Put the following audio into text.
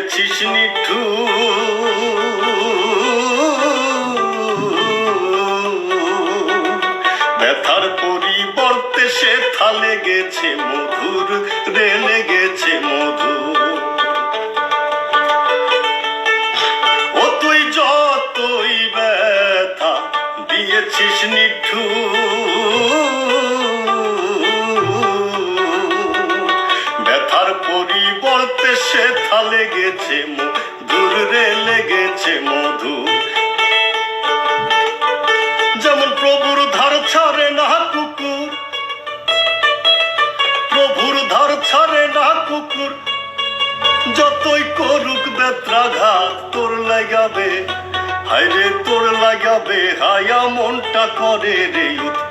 দিয়েছিস নিঠু ব্যথার পরিবর্তে সে থালে গেছে মধুর রেলে গেছে মধুর। ও তুই যতই ব্যথা দিয়েছিস নিঠু পরিবর্তে সে থালে গেছে দূর রে লেগেছে মধু। যেমন প্রভুর ধার ছাড়ে না কুকুর, প্রভুর ধার ছাড়ে না কুকুর, যতই করুক বেত্রাঘাত তোর লাগাবে হায়রে তোর লাগাবে, হায়া মনটা করে রে উৎপাত